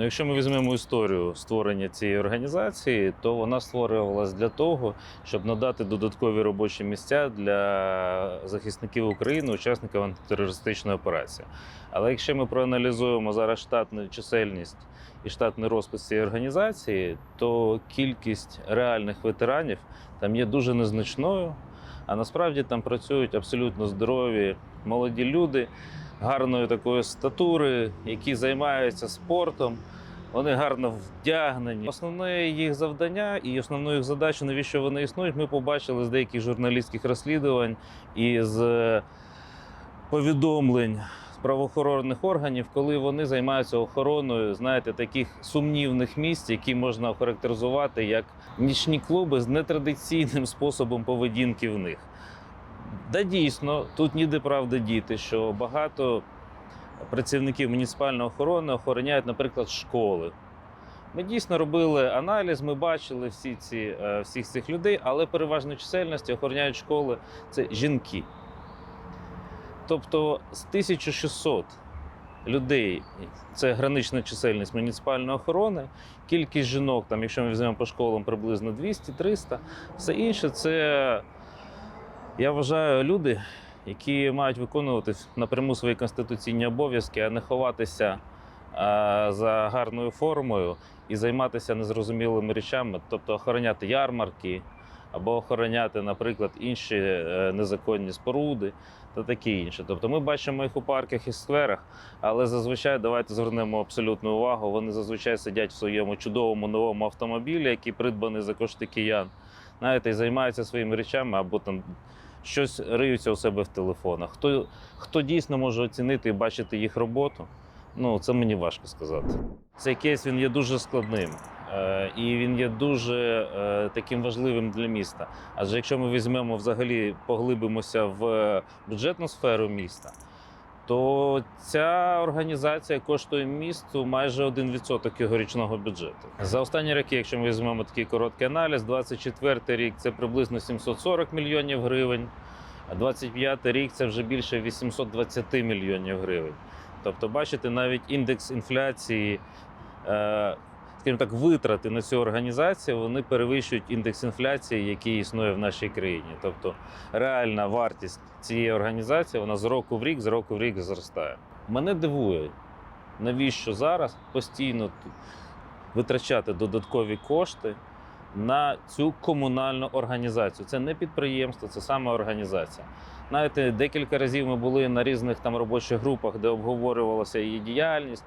Ну, Якщо ми візьмемо історію створення цієї організації, то вона створювалась для того, щоб надати додаткові робочі місця для захисників України, учасників антитерористичної операції. Але якщо ми проаналізуємо зараз штатну чисельність і штатний розпис цієї організації, то кількість реальних ветеранів там є дуже незначною. А насправді там працюють абсолютно здорові молоді люди гарної такої статури, які займаються спортом. Вони гарно вдягнені. Основне їх завдання і основну їх задачу, навіщо вони існують, ми побачили з деяких журналістських розслідувань і з е, повідомлень правоохоронних органів, коли вони займаються охороною, знаєте, таких сумнівних місць, які можна охарактеризувати як нічні клуби з нетрадиційним способом поведінки в них. Да, дійсно, тут ніде правди діти, що багато працівників муніципальної охорони охороняють, наприклад, школи. Ми дійсно робили аналіз, ми бачили всі ці, е, всіх цих людей, але переважно чисельності охороняють школи це жінки. Тобто з 1600 людей це гранична чисельність муніципальної охорони, кількість жінок, там, якщо ми візьмемо по школам, приблизно 200-300, все інше це, я вважаю, люди, які мають виконувати напряму свої конституційні обов'язки, а не ховатися е, за гарною формою і займатися незрозумілими речами, тобто охороняти ярмарки або охороняти, наприклад, інші е, незаконні споруди та таке інше. Тобто ми бачимо їх у парках і скверах, але зазвичай давайте звернемо абсолютну увагу. Вони зазвичай сидять в своєму чудовому новому автомобілі, який придбаний за кошти киян, знаєте, і займаються своїми речами або там щось риються у себе в телефонах. Хто, хто дійсно може оцінити і бачити їх роботу? Ну, це мені важко сказати. Цей кейс він є дуже складним. е, І він є дуже е, таким важливим для міста. Адже якщо ми візьмемо взагалі, поглибимося в бюджетну сферу міста, то ця організація коштує місту майже 1% його річного бюджету. За останні роки, якщо ми візьмемо такий короткий аналіз, 24 рік це приблизно 740 мільйонів гривень, а 25 рік це вже більше 820 мільйонів гривень. Тобто, бачите, навіть індекс інфляції, е, скажімо так, витрати на цю організацію вони перевищують індекс інфляції, який існує в нашій країні. Тобто реальна вартість цієї організації вона з року в рік, з року в рік зростає. Мене дивує, навіщо зараз постійно витрачати додаткові кошти на цю комунальну організацію. Це не підприємство, це саме організація. Знаєте, декілька разів ми були на різних там робочих групах, де обговорювалася її діяльність.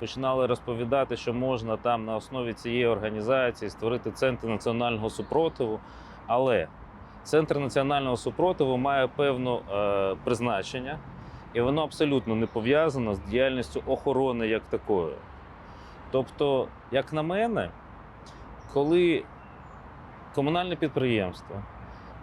Починали розповідати, що можна там на основі цієї організації створити центр національного супротиву. Але центр національного супротиву має певне призначення, і воно абсолютно не пов'язано з діяльністю охорони як такою. Тобто, як на мене, коли комунальне підприємство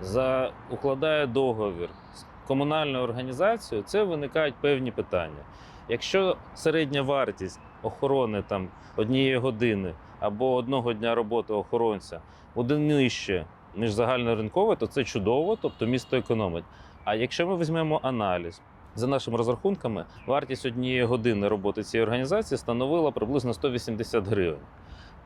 за, укладає договір з комунальною організацією, це виникають певні питання. Якщо середня вартість охорони там однієї години або одного дня роботи охоронця буде нижче, ніж загальноринкове, то це чудово, тобто місто економить. А якщо ми візьмемо аналіз, за нашими розрахунками, вартість однієї години роботи цієї організації становила приблизно 180 гривень.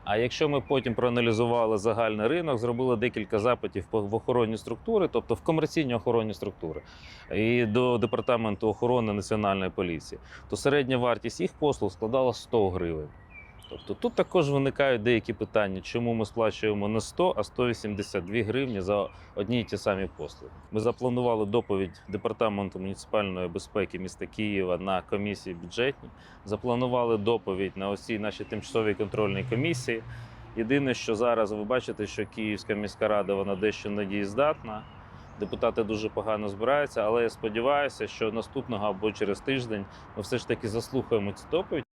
А якщо ми потім проаналізували загальний ринок, зробили декілька запитів в охоронні структури, тобто в комерційні охоронні структури, і до департаменту охорони національної поліції, то середня вартість їх послуг складала 100 гривень. Тобто тут також виникають деякі питання, чому ми сплачуємо не 100, а 182 гривні за одні й ті самі послуги. Ми запланували доповідь департаменту муніципальної безпеки міста Києва на комісії бюджетній. Запланували доповідь на усій нашій тимчасовій контрольній комісії. Єдине, що зараз ви бачите, що Київська міська рада вона дещо недієздатна. Депутати дуже погано збираються, але я сподіваюся, що наступного або через тиждень ми все ж таки заслухаємо цю доповідь.